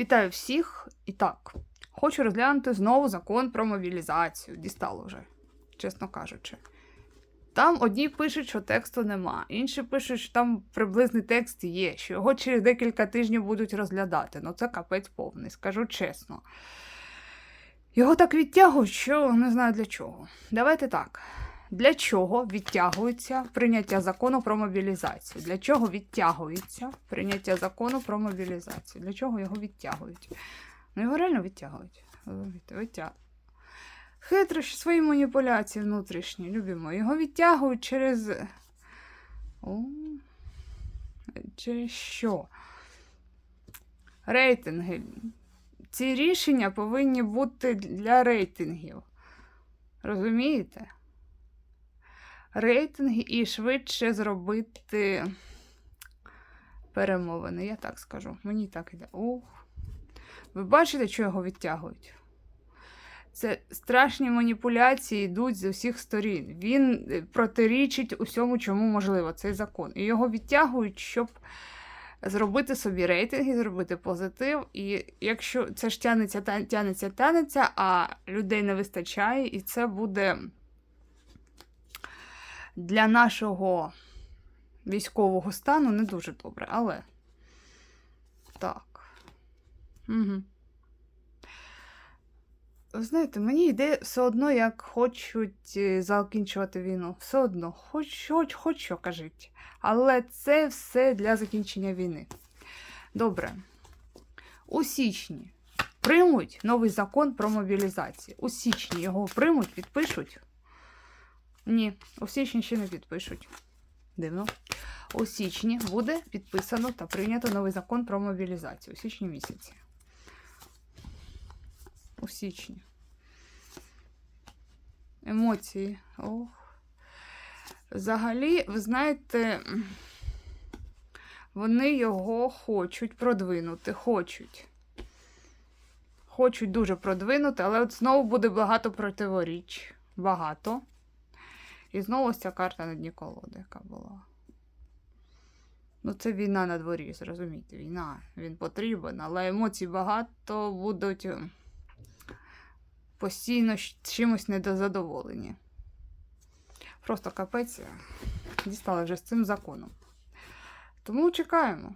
Вітаю всіх. І так, хочу розглянути знову закон про мобілізацію. Дістало вже, чесно кажучи. Там одні пишуть, що тексту нема, інші пишуть, що там приблизний текст є, що його через декілька тижнів будуть розглядати. Ну це капець повний, скажу чесно. Його так відтягують, що не знаю для чого. Давайте так. Для чого відтягується прийняття закону про мобілізацію? Для чого відтягується прийняття закону про мобілізацію? Для чого його відтягують? Ну його реально відтягують. Відтягують. Хитрощі, свої маніпуляції внутрішні, любимо. Його відтягують через. О, через що? Рейтинги. Ці рішення повинні бути для рейтингів. Розумієте? Рейтинги і швидше зробити перемовини. Я так скажу. Мені так іде. Ух. Ви бачите, що його відтягують? Це страшні маніпуляції йдуть з усіх сторін. Він е, протирічить усьому, чому можливо цей закон. І його відтягують, щоб зробити собі рейтинги, зробити позитив. І якщо це ж тянеться, тянеться, тянеться, а людей не вистачає, і це буде для нашого військового стану не дуже добре. Але так. Угу. Знаєте, мені йде все одно, як хочуть е, закінчувати війну. Все одно, хоч, хоч, хоч що кажіть. Але це все для закінчення війни. Добре. У січні приймуть новий закон про мобілізацію. У січні його приймуть, підпишуть. Ні, у січні ще не підпишуть. Дивно. У січні буде підписано та прийнято новий закон про мобілізацію. У січні місяці. У січні. Емоції. Ох. Взагалі, ви знаєте, вони його хочуть продвинути. Хочуть. Хочуть дуже продвинути, але от знову буде багато противоріч. Багато. І знову ця карта на дні колоди, яка була. Ну, це війна на дворі, зрозумійте, війна. Він потрібен, але емоцій багато будуть постійно чимось недозадоволені. Просто капець дістали вже з цим законом. Тому чекаємо.